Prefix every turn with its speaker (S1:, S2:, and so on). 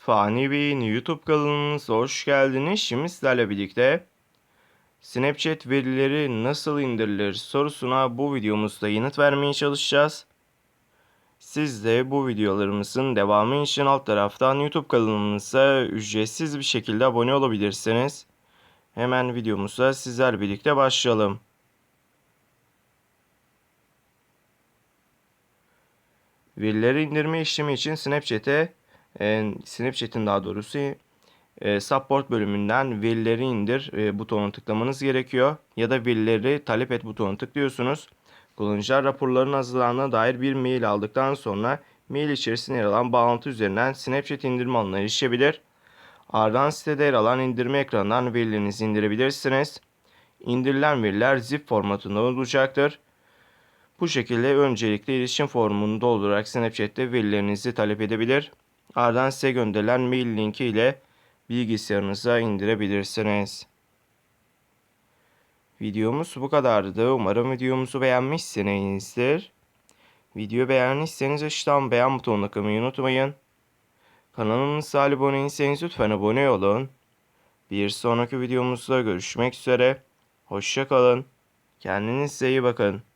S1: Fani Bey'in YouTube kanalımıza hoş geldiniz. Şimdi sizlerle birlikte Snapchat verileri nasıl indirilir sorusuna bu videomuzda yanıt vermeye çalışacağız. Siz de bu videolarımızın devamı için alt taraftan YouTube kanalımıza ücretsiz bir şekilde abone olabilirsiniz. Hemen videomuza sizler birlikte başlayalım. Verileri indirme işlemi için Snapchat'e e, Snapchat'in daha doğrusu e, support bölümünden verileri indir e, butonuna tıklamanız gerekiyor. Ya da verileri talep et butonuna tıklıyorsunuz. Kullanıcılar raporların hazırlandığına dair bir mail aldıktan sonra mail içerisinde yer alan bağlantı üzerinden Snapchat indirme alanına erişebilir. Ardından sitede yer alan indirme ekranından verilerinizi indirebilirsiniz. İndirilen veriler zip formatında olacaktır. Bu şekilde öncelikle iletişim formunu doldurarak Snapchat'te verilerinizi talep edebilir. Ardından size gönderilen mail linki ile bilgisayarınıza indirebilirsiniz. Videomuz bu kadardı. Umarım videomuzu beğenmişsinizdir. Videoyu beğendiyseniz aşağıdan beğen butonuna tıklamayı unutmayın. Kanalımıza abone lütfen abone olun. Bir sonraki videomuzda görüşmek üzere. Hoşçakalın. Kendinize iyi bakın.